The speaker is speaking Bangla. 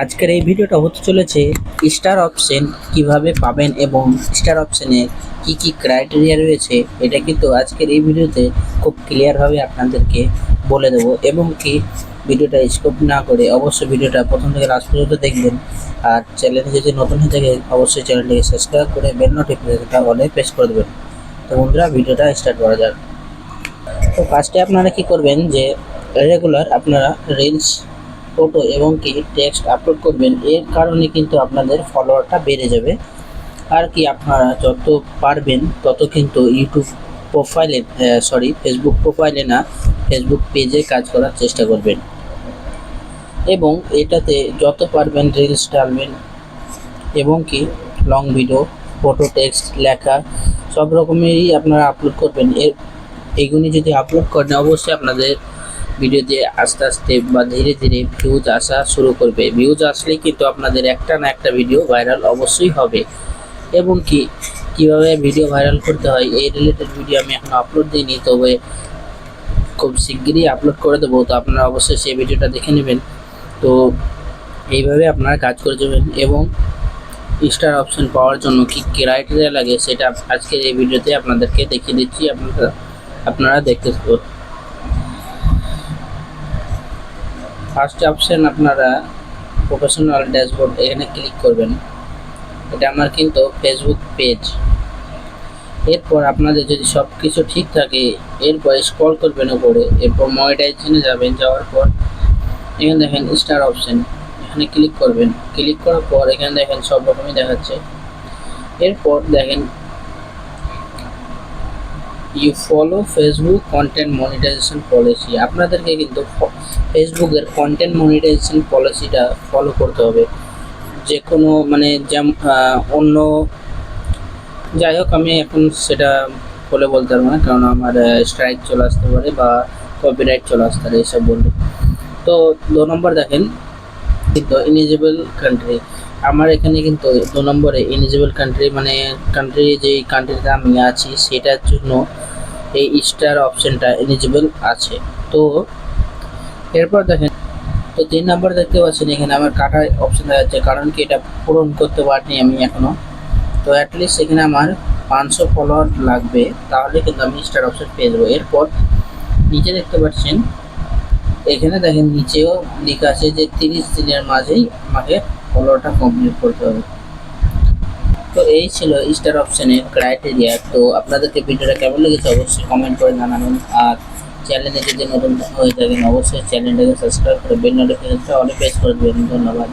আজকের এই ভিডিওটা হতে চলেছে স্টার অপশন কীভাবে পাবেন এবং স্টার অপশনে কি কি ক্রাইটেরিয়া রয়েছে, এটা কিন্তু আজকের এই ভিডিওতে খুব ক্লিয়ারভাবে আপনাদেরকে বলে দেবো। এবং কি ভিডিওটা স্কোপ না করে অবশ্যই ভিডিওটা প্রথম থেকে লাস্ট পর্যন্ত দেখবেন। আর চ্যানেলে যদি নতুন হয়ে থাকে, অবশ্যই চ্যানেলটিকে সাবস্ক্রাইব করে বেল নোটিফিকেশনটা অলে প্রেস করে দেবেন। তো বন্ধুরা, ভিডিওটা স্টার্ট করা যাক। তো ফার্স্টে আপনারা কি করবেন যে রেগুলার আপনারা রিলস ফটো এবং কি টেক্সট আপলোড করবেন, এর কারণে কিন্তু আপনাদের ফলোয়ারটা বেড়ে যাবে। আর কি আপনারা যত পারবেন, তত কিন্তু ইউটিউব প্রোফাইলে সরি ফেসবুক প্রোফাইলে না ফেসবুক পেজে কাজ করার চেষ্টা করবেন। এবং এটাতে যত পারবেন রিলস ডালবেন এবং কি লং ভিডিও ফটো টেক্সট লেখা, সব রকমেরই আপনারা আপলোড করবেন। এর এইগুলি যদি আপলোড করেন, অবশ্যই আপনাদের ভিডিওতে আস্তে আস্তে বা ধীরে ধীরে ভিউজ আসা শুরু করবে। ভিউজ আসলে কিন্তু আপনাদের একটা না একটা ভিডিও ভাইরাল অবশ্যই হবে। এবং কি, কীভাবে ভিডিও ভাইরাল করতে হয়, এই রিলেটেড ভিডিও আমি এখন আপলোড দিইনি, তবে খুব শিগগিরই আপলোড করে দেবো। তো আপনারা অবশ্যই সেই ভিডিওটা দেখে নেবেন। তো এইভাবে আপনারা কাজ করে যাবেন এবং স্টার অপশন পাওয়ার জন্য কী ক্রাইটেরিয়া লাগে, সেটা আজকের এই ভিডিওতে আপনাদেরকে দেখিয়ে দিচ্ছি। আপনারা আপনারা দেখতে থাকুন ফার্স্ট অপশন আপনারা প্রফেশনাল ড্যাশবোর্ড এখানে ক্লিক করবেন। এটা আমার কিন্তু ফেসবুক পেজ এরপর আপনাদের যদি সব কিছু ঠিক থাকে, এরপর স্ক্রল করবেন উপরে, এরপর মনিটাইজেশনে যাবেন, যাওয়ার পর এখানে দেখেন স্টার অপশন এখানে ক্লিক করবেন। ক্লিক করার পর এখানে দেখেন সব রকমই দেখাচ্ছে। এরপর দেখেন you follow Facebook content monetization policy আপনাদেরকে কিন্তু ফেসবুকের কন্টেন্ট মনিটাইজেশন পলিসিটা ফলো করতে হবে। যে কোনো মানে যেমন অন্য, যাই হোক, আমি এখন সেটা বলে বলতে পারব না কারণ আমার স্ট্রাইক চলে আসতে পারে বা কপিরাইট চলে আসতে পারে, এসব বললে। তো দু নম্বর দেখেন কিন্তু ইলিজিবল কান্ট্রি আমার এখানে কিন্তু দু নম্বরে ইলিজিবল কান্ট্রি মানে কান্ট্রি যে কান্ট্রিতে আমি আছি, সেটার জন্য এই স্টার অপশনটা এলিজিবল আছে। তো, এরপর দেখেন, তো তিন নাম্বার দেখতে পাচ্ছেন এখানে আমার কাটার অপশন দেখা যাচ্ছে, কারণ কি এটা পূরণ করতে পারিনি আমি এখনও তো অ্যাটলিস্ট এখানে আমার পাঁচশো ফলোয়ার লাগবে, তাহলে কিন্তু আমি স্টার অপশন পেয়ে যাব। এরপর নিচে দেখতে পাচ্ছেন, এখানে দেখেন নিচেও লেখা আছে যে তিরিশ দিনের মাঝেই আমাকে ফলোয়ারটা কমপ্লিট করতে হবে। তো এই ছিল স্টার অপশনের ক্রাইটেরিয়া তো আপনাদেরকে ভিডিওটা কেমন লেগেছে অবশ্যই কমেন্ট করে জানাবেন। আর চ্যানেলে যদি নতুন হয়ে থাকেন, অবশ্যই চ্যানেলটাকে সাবস্ক্রাইব করে বেল নোটিফিকেশনটা অনেক পেজ করে দেবেন। ধন্যবাদ।